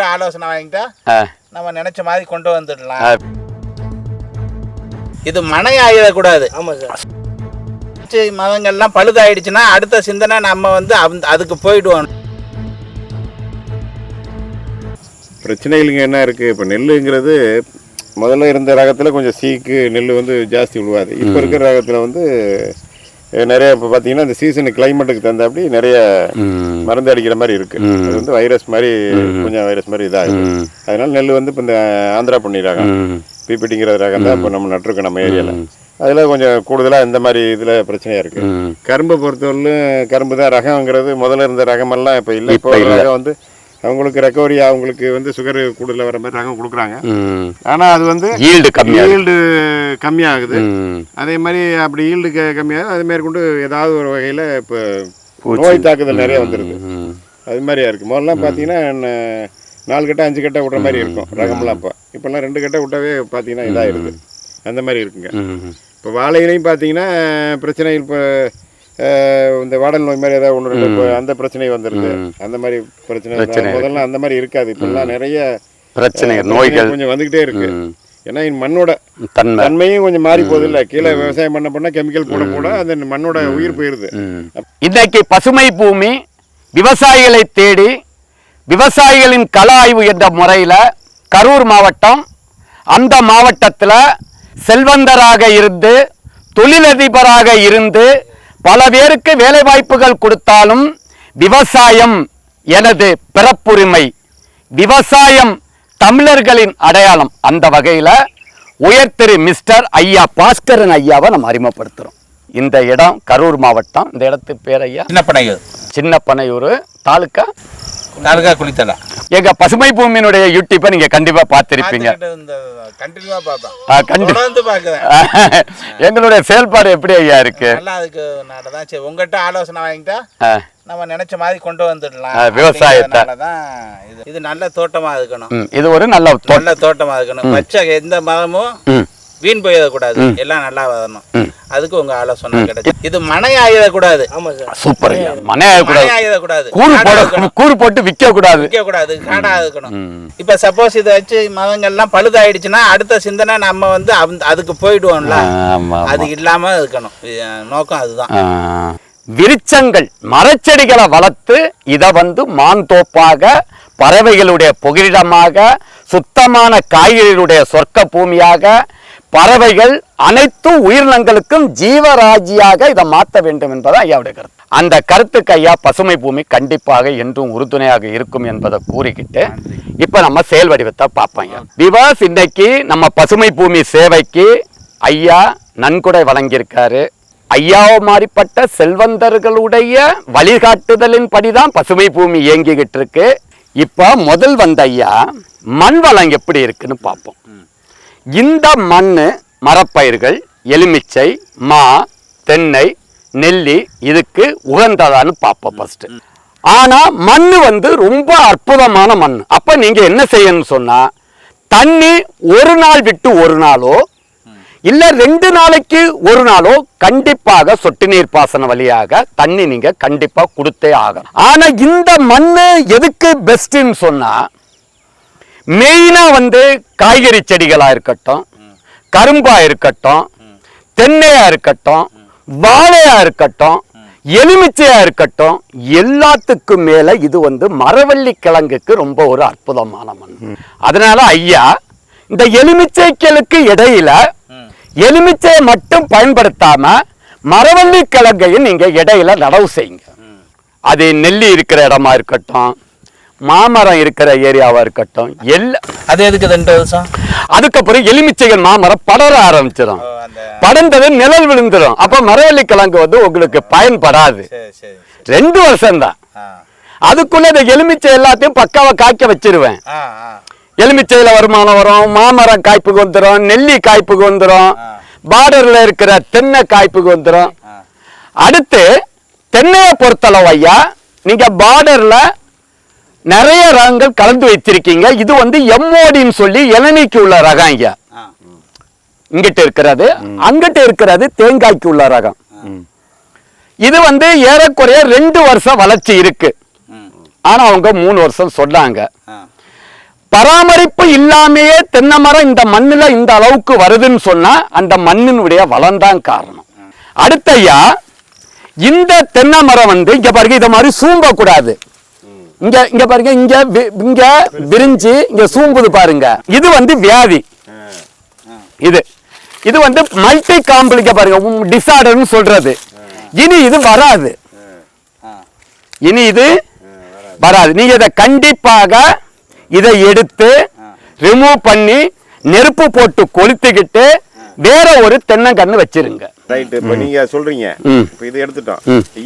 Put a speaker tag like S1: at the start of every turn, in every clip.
S1: உங்ககிட்ட ஆலோசனை வாங்கிட்டா நம்ம நினைச்ச மாதிரி கொண்டு வந்துடலாம். இது மனை ஆயிடக்கூடாது
S2: ஆமாம் சார்
S1: மதங்கள்லாம் பழுதாயிடுச்சுன்னா அடுத்த சிந்தனை நம்ம வந்து அதுக்கு போயிடுவோம்.
S3: பிரச்சனைகளுங்க என்ன இருக்குது இப்போ நெல்லுங்கிறது முதல்ல இருந்த ரகத்தில் கொஞ்சம் சீக்கு நெல் வந்து ஜாஸ்தி விழுவாது இப்போ இருக்கிற ரகத்தில் வந்து நிறைய இப்போ பார்த்தீங்கன்னா இந்த சீசனு கிளைமேட்டுக்கு தகுந்தாப்படி நிறைய
S4: ம்,
S3: மருந்து அடிக்கிற மாதிரி இருக்குது
S4: ம்.
S3: அது வந்து வைரஸ் மாதிரி கொஞ்சம் வைரஸ் மாதிரி இதாகுது.
S4: ம்,
S3: அதனால நெல் வந்து இப்போ இந்த ஆந்திரா பண்ணி ரகம் பிபிடிங்கிற ரகம் தான் இப்போ நம்ம நட்டிருக்கோம் நம்ம ஏரியாவில் அதில் கொஞ்சம் கூடுதலாக இந்த மாதிரி இதில் பிரச்சனையாக இருக்குது. கரும்பை பொறுத்தவரையிலும் கரும்பு தான் ரகங்கிறது முதல்ல இருந்த ரகமெல்லாம் இப்போ இல்லை. இப்போ. ரகம் வந்து அவங்களுக்கு ரெக்கவரி அவங்களுக்கு வந்து சுகர் கூடுதலாக வர மாதிரி ரகம் கொடுக்குறாங்க. ஆனால் அது வந்து
S4: ஈல்டு இருக்கு.
S3: ஈல்டு கம்மியாகுது. அதே மாதிரி அப்படி ஈல்டு கம்மியாகுது அதே மாதிரி கொண்டு ஏதாவது ஒரு வகையில் இப்போ. நோய் தாக்குதல் நிறைய வந்துடுது. அது மாதிரியா இருக்குது முதல்லாம் பார்த்தீங்கன்னா நாலு கட்டை அஞ்சு கட்டை விட்ற மாதிரி இருக்கும் ரகம்லாம் இப்போ இப்போல்லாம் ரெண்டு கட்டை விட்டாவே பார்த்தீங்கன்னா இதாகிடுது அந்த மாதிரி இருக்குங்க. இப்போ வாழையிலையும் பார்த்தீங்கன்னா பிரச்சனை இப்போ இந்த வாடல் நோய் மாதிரி ஏதாவது ஒன்று ரெண்டு அந்த பிரச்சனை வந்துடுது அந்த மாதிரி பிரச்சனை முதல்ல அந்த மாதிரி இருக்காது. இப்போல்லாம் நிறைய பிரச்சனை
S4: நோய்கள்.
S3: கொஞ்சம் வந்துக்கிட்டே இருக்கு. ஏன்னா மண்ணோட
S4: தன்மை.
S3: தன்மையும் கொஞ்சம் மாறி போகுது இல்லை கீழே விவசாயம் பண்ண பண்ண கெமிக்கல் போட போட அந்த மண்ணோட உயிர் போயிருது.
S4: இன்னைக்கு பசுமை பூமி விவசாயிகளை தேடி விவசாயிகளின் கள ஆய்வு என்ற முறையில் கரூர் மாவட்டம் அந்த மாவட்டத்தில் செல்வந்தராக இருந்து தொழிலதிபராக இருந்து பல பேருக்கு வேலை வாய்ப்புகள் கொடுத்தாலும் விவசாயம் எனது பிறப்புரிமை. விவசாயம் தமிழர்களின் அடையாளம். அந்த வகையில் உயர்திரு மிஸ்டர் ஐயா பாஸ்கரன் ஐயாவை நம்ம அறிமுகப்படுத்துகிறோம் இந்த இடம் கரூர் மாவட்டம். இந்த இடத்து பேர் ஐயா
S1: சின்ன பனைகள்
S4: சின்ன பனையூர் தாலுக்கா
S1: நாலுகா குளித்தலை
S4: எங்க பசுமை பூமியினுடைய யூடியூப்பை நீங்க கண்டிப்பா பார்த்திருப்பீங்க. எங்களுடைய செயல்பாடு எப்படி ஐயா இருக்கு?
S1: அதுக்கு தான் சரி. உங்ககிட்ட ஆலோசனை வாங்கிட்டா நம்ம நினைச்ச மாதிரி கொண்டு வந்துடலாம்.
S4: விவசாயத்தை.
S1: தான் இது. நல்ல தோட்டமா இருக்கணும்.
S4: இது ஒரு நல்ல
S1: நல்ல தோட்டமா. இருக்கணும். பச்சை எந்த மரமும் வீண் போயிடக்கூடாது. எல்லாம் நல்லா வரணும். அதுக்கு உங்க ஆலோசனை கிடைச்சு. இது மனை ஆயிடக்கூடாது.
S4: சூப்பர் ஐயா. மனை கூடாது
S1: மனை ஆயிடக்கூடாது.
S4: கூறு போட. கூறு போட்டு விற்க கூடாது
S1: விற்க கூடாது காடா இருக்கணும். இப்ப சப்போஸ் இதை வச்சு மரங்கள்லாம் பழுதாயிடுச்சுன்னா அடுத்த சிந்தனை நம்ம வந்து அதுக்கு போயிடுவோம்ல.
S4: ஆமா
S1: அது இல்லாம இருக்கணும். நோக்கம் அதுதான்.
S4: ஆ, விருட்சங்கள் மரச்செடிகளை வளர்த்து இதை வந்து மாந்தோப்பாக பறவைகளுடைய புகலிடமாக சுத்தமான காய்கறிகளுடைய சொர்க்க பூமியாக பறவைகள் அனைத்து உயிரினங்களுக்கும் ஜீவராஜியாக இதை மாற்ற வேண்டும் என்பது ஐயாவுடைய கருத்து. அந்த கருத்துக்கு ஐயா பசுமை பூமி கண்டிப்பாக என்றும் உறுதுணையாக இருக்கும் என்பதை கூறிக்கிட்டு இப்போ நம்ம செயல் வடிவத்தை பார்ப்போம் விவாஸ் இன்னைக்கு நம்ம பசுமை பூமி சேவைக்கு ஐயா நன்கொடை வழங்கியிருக்காரு. ஐயாவை மாறிப்பட்ட செல்வந்தர்களுடைய வழிகாட்டுதலின் படிதான் பசுமை பூமி இயங்கிக்கிட்டு இருக்கு. இப்போ முதல் வந்த ஐயா மண் வளம் எப்படி இருக்குன்னு பார்ப்போம். இந்த மண் மரப்பயிர்கள் எலுமிச்சை மா தென்னை நெல்லி இதுக்கு உகந்ததான்னு பார்ப்போம் ஃபர்ஸ்ட் ஆனா மண் வந்து ரொம்ப அற்புதமான மண் அப்ப நீங்க என்ன செய்யணும்னு சொன்னா தண்ணி ஒரு நாள் விட்டு ஒரு நாளோ இல்ல ரெண்டு நாளைக்கு ஒரு நாளோ கண்டிப்பாக சொட்டு நீர் பாசன வழியாக தண்ணி நீங்க கண்டிப்பா கொடுத்தே ஆகணும். ஆனா இந்த மண்ணு எதுக்கு பெஸ்ட்னு சொன்னா மெயினாக வந்து காய்கறி செடிகளாக இருக்கட்டும் கரும்பாக இருக்கட்டும் தென்னையாக இருக்கட்டும் வாழையாக இருக்கட்டும் எலுமிச்சையா இருக்கட்டும் எல்லாத்துக்கும் மேல இது வந்து மரவள்ளி கிழங்குக்கு ரொம்ப ஒரு அற்புதமான மண். அதனால ஐயா இந்த எலுமிச்சைக்களுக்கு இடையில எலுமிச்சையை மட்டும் பயன்படுத்தாம மரவள்ளி கிழங்கையும் நீங்க இடையில நடவு செய்யுங்க. அது நெல்லி இருக்கிற இடமா இருக்கட்டும் மாமரம் இருக்கிற ஏரியாவா இருக்கட்டும் எல்லா
S1: அது எதுக்கு ரெண்டு வருஷம்
S4: அதுக்கப்புறம் எலுமிச்சைகள் மாமரம் படர ஆரம்பிச்சிடும் படர்ந்தது நிழல் விழுந்துடும் அப்ப மரவள்ளி கிழங்கு வந்து உங்களுக்கு பயன்படாது.
S1: சரி சரி
S4: ரெண்டு வருஷம்தான்.
S1: ஆ.
S4: அதுக்குள்ள இந்த எலுமிச்சை எல்லாத்தையும் பக்காவா காய்க்க வச்சிருவேன். எலுமிச்சையில வருமானம் வரும் மாமரம் காய்ப்புக்கு வந்துடும் நெல்லி காய்ப்புக்கு வந்துடும் பார்டர்ல இருக்கிற தென்னை காய்ப்புக்கு வந்துடும். அடுத்து தென்னையை பொறுத்தளவு ஐயா நீங்க பார்டர்ல நிறைய ரகங்கள் கலந்து வச்சிருக்கீங்க இது வந்து எம்ஓடின்னு சொல்லி இளநீக்கு உள்ள ரகம் ஐயா. இங்கிட்ட இருக்கிறது. அங்கிட்ட இருக்கிறது தேங்காய்க்கு உள்ள ரகம். இது வந்து ஏறக்குறைய ரெண்டு வருஷம் வளர்ச்சி இருக்கு. ஆனா அவங்க மூணு வருஷம் சொன்னாங்க. பராமரிப்பு இல்லாமையே தென்னை மரம் இந்த மண்ணுல இந்த அளவுக்கு வருதுன்னு சொன்னா அந்த மண்ணினுடைய வளம்தான் காரணம். அடுத்த ஐயா இந்த தென்னை மரம் வந்து இங்க பாருங்க இத மாதிரி சூம்ப கூடாது இங்க இங்க பாருங்க இங்க இங்க விரிஞ்சு இங்க சூம்புது பாருங்க. இது வந்து வியாதி. இது. இது வந்து மல்டி காம்ப்ளிக்க பாருங்க டிசார்டர்னு சொல்றது. இனி இது வராது. இனி இது வராது. நீங்க இதை கண்டிப்பாக இதை எடுத்து ரிமூவ் பண்ணி நெருப்பு போட்டு கொளுத்திக்கிட்டு வேற ஒரு தென்னங்கன்று வச்சிருங்க.
S3: ரைட் இப்போ நீங்க சொல்றீங்க.
S4: ம்.
S3: இப்போ இது எடுத்துட்டோம்.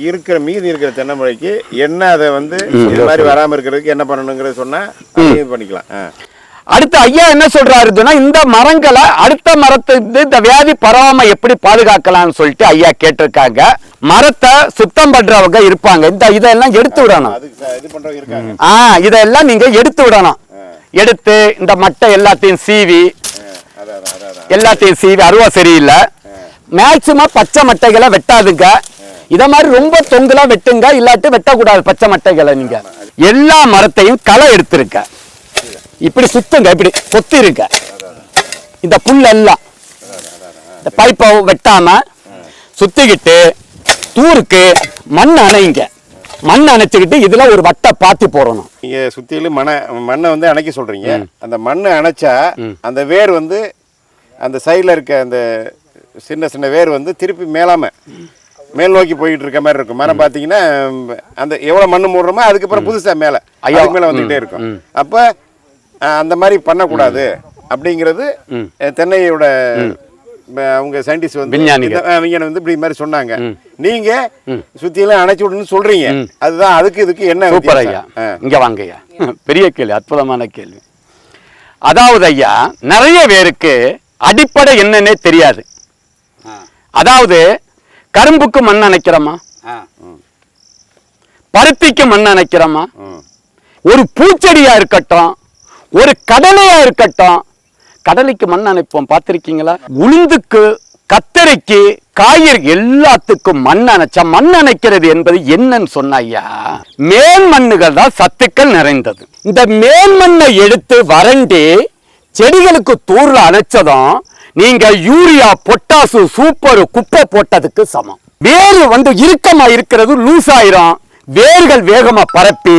S3: இருக்கிற மீதி இருக்கிற தென்னை மழைக்கு என்ன அதை வந்து இது மாதிரி வராம இருக்கிறதுக்கு என்ன பண்ணணுங்கிறத சொன்னா அதையும் பண்ணிக்கலாம்.
S4: அடுத்து ஐயா என்ன சொல்றாருன்னா இந்த மரங்களை அடுத்த மரத்துக்கு இந்த வியாதி பரவாம எப்படி பாதுகாக்கலாம்னு சொல்லிட்டு ஐயா கேட்டிருக்காங்க. மரத்தை சுத்தம் பண்றவங்க இருப்பாங்க. இந்த இதெல்லாம் எடுத்து விடணும். ஆ இதெல்லாம் நீங்க எடுத்து விடணும். எடுத்து இந்த மட்டை எல்லாத்தையும் சீவி எல்லாத்தையும் சீவி அருவா சரியில்லை. மேக்சிமம் பச்சை மட்டைகளை வெட்டாதுங்க. இத மாதிரி ரொம்ப தொங்குலாம் வெட்டுங்க இல்லாட்டி வெட்டக்கூடாது பச்சை மட்டைகளை நீங்க. எல்லா மரத்தையும் களை எடுத்திருக்க இப்படி சுத்துங்க இப்படி கொத்தி இருக்க இந்த புல் எல்லாம் இந்த பைப்பை வெட்டாம சுத்திக்கிட்டு தூருக்கு மண் அணைங்க. மண் அணைச்சுக்கிட்டு இதுல ஒரு வட்டை பாத்தி போடணும்.
S3: நீங்க சுத்திலும் மண்ணை மண்ணை வந்து அணைக்க சொல்றீங்க. அந்த மண்ணை அணைச்சா அந்த வேர் வந்து அந்த சைடுல இருக்க அந்த சின்ன சின்ன வேர் வந்து திருப்பி மேலாம மேல் நோக்கி போயிட்டு இருக்க மாதிரி இருக்கும். மரம் பாத்தீங்கன்னா ம், அந்த எவ்வளவு மண்ணு மூடுறோமோ அதுக்கப்புறம் புதுசா மேல.
S4: ஐயா,
S3: மேல வந்துகிட்டே இருக்கும். அப்ப அந்த மாதிரி பண்ணக்கூடாது. அப்படிங்கிறது தென்னையோட அவங்க சயின்டிஸ்ட் வந்து விஞ்ஞானி வந்து இப்படி மாதிரி சொன்னாங்க. நீங்க சுத்தியெல்லாம் அணைச்சு விடணும்னு சொல்றீங்க. அதுதான் அதுக்கு இதுக்கு என்ன
S4: சூப்பர் ஐயா. இங்க வாங்க ஐயா. பெரிய கேள்வி அற்புதமான கேள்வி. அதாவது ஐயா நிறைய பேருக்கு அடிப்படை என்னன்னே தெரியாது. அதாவது கரும்புக்கு மண் அணைக்கிறோமா? பருத்திக்கு மண் அணைக்கிறோமா. ஒரு பூச்செடியா இருக்கட்டும் ஒரு கடலையா இருக்கட்டும் கடலைக்கு மண் அணைப்போம் பார்த்திருக்கீங்களா? உளுந்துக்கு கத்தரிக்கு காய்கறி எல்லாத்துக்கும் மண் அணைச்சா மண் அணைக்கிறது என்பது என்னன்னு சொன்னா ஐயா மேல் மண்ணுகள் தான் சத்துக்கள் நிறைந்தது. இந்த மேல் மண்ணை எடுத்து வறண்டி செடிகளுக்கு தூர்ல அணைச்சதும் நீங்க யூரியா பொட்டாசு சூப்பர் குப்பை போட்டதுக்கு சமம். வேறு வந்து இறுக்கமா இருக்கிறது லூஸ் ஆயிரும் வேர்கள் வேகமா பரப்பி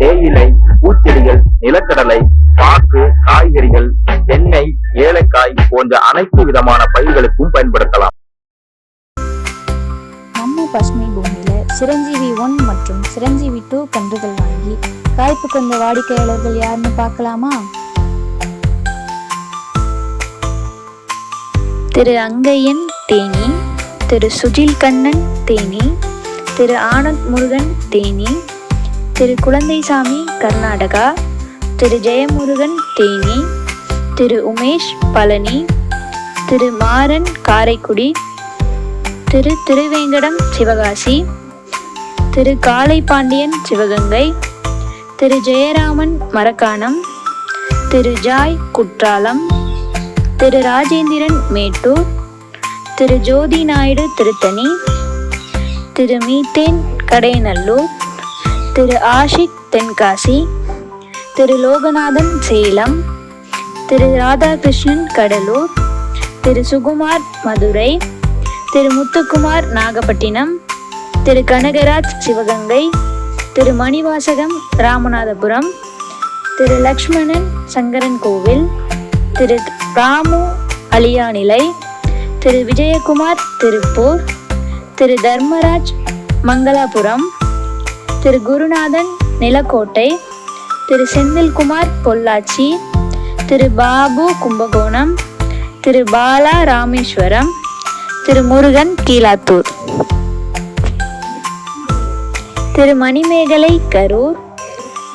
S5: தேயிலை பூச்செடிகள் நிலக்கடலை பாக்கு காய்கறிகள் எண்ணெய் ஏலக்காய் போன்ற அனைத்து விதமான பயிர்களுக்கும் பயன்படுத்தலாம்.
S2: நம்ம பசுமை பூமியில சிரஞ்சீவி ஒன் மற்றும் சிரஞ்சீவி டூ கன்றுகள் வாங்கி காய்ப்பு கொண்ட வாடிக்கையாளர்கள் யாருன்னு பார்க்கலாமா? திரு அங்கையன் தேனி திரு சுஜில் கண்ணன் தேனி திரு ஆனந்த் முருகன் தேனி திரு குழந்தைசாமி கர்நாடகா. திரு ஜெயமுருகன் தேனி. திரு உமேஷ் பழனி. திரு மாறன் காரைக்குடி. திரு திருவேங்கடம் சிவகாசி. திரு காளைப்பாண்டியன் சிவகங்கை. திரு ஜெயராமன் மரக்காணம். திரு ஜாய் குற்றாலம். திரு ராஜேந்திரன் மேட்டூர். திரு ஜோதி நாயுடு திருத்தணி. திரு மீத்தேன் கடையநல்லூர் திரு ஆஷிக் தென்காசி திரு லோகநாதன் சேலம் திரு ராதாகிருஷ்ணன் கடலூர் திரு சுகுமார் மதுரை திரு முத்துக்குமார் நாகப்பட்டினம் திரு கனகராஜ் சிவகங்கை திரு மணிவாசகம் ராமநாதபுரம் திரு லக்ஷ்மணன் சங்கரன் கோவில் திரு ராமு அலியாநிலை திரு விஜயகுமார் திருப்பூர் திரு தர்மராஜ் மங்களாபுரம் திரு குருநாதன் நிலக்கோட்டை திரு செந்தில்குமார் பொள்ளாச்சி திரு பாபு கும்பகோணம் திரு பாலா ராமேஸ்வரம் திரு முருகன் கீழாத்தூர். திரு மணிமேகலை கரூர்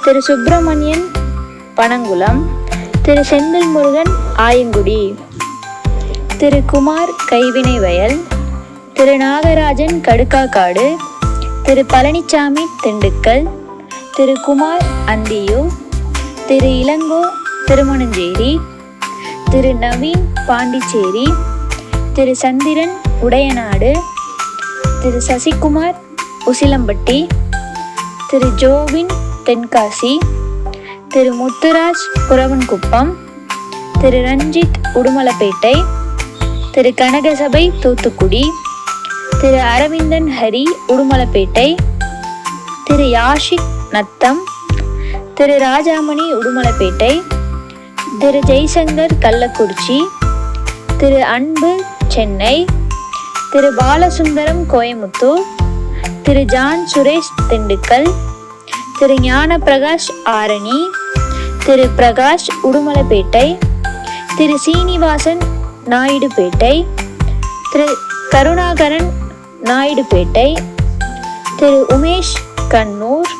S2: திரு சுப்பிரமணியன் பனங்குளம் திரு செந்தில் முருகன் ஆயங்குடி திரு குமார் கைவினை வயல் திரு நாகராஜன் கடுக்காக்காடு திரு பழனிசாமி திண்டுக்கல் திரு குமார் அந்தியூர் திரு இளங்கோ திருமணஞ்சேரி திரு நவீன் பாண்டிச்சேரி திரு சந்திரன் உடையநாடு திரு சசிகுமார் உசிலம்பட்டி திரு ஜோவின் தென்காசி திரு முத்துராஜ் குரவன்குப்பம் திரு ரஞ்சித் உடுமலப்பேட்டை திரு கனகசபை தூத்துக்குடி திரு அரவிந்தன் ஹரி உடுமலப்பேட்டை. திரு யாஷிக் நத்தம். திரு ராஜாமணி உடுமலப்பேட்டை. திரு ஜெய்சங்கர் கள்ளக்குறிச்சி. திரு அன்பு சென்னை. திரு பாலசுந்தரம் கோயமுத்தூர் திரு ஜான் சுரேஷ் திண்டுக்கல். திரு ஞானப்பிரகாஷ் ஆரணி. திரு பிரகாஷ் உடுமலைப்பேட்டை. திரு சீனிவாசன் நாயுடுபேட்டை திரு கருணாகரன் நாயுடுபேட்டை திரு. உமேஷ் கண்ணூர்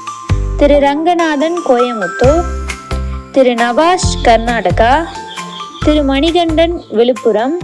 S2: திரு. ரங்கநாதன் கோயமுத்தூர் திரு. நவாஸ் கர்நாடகா திரு. மணிகண்டன் விழுப்புரம்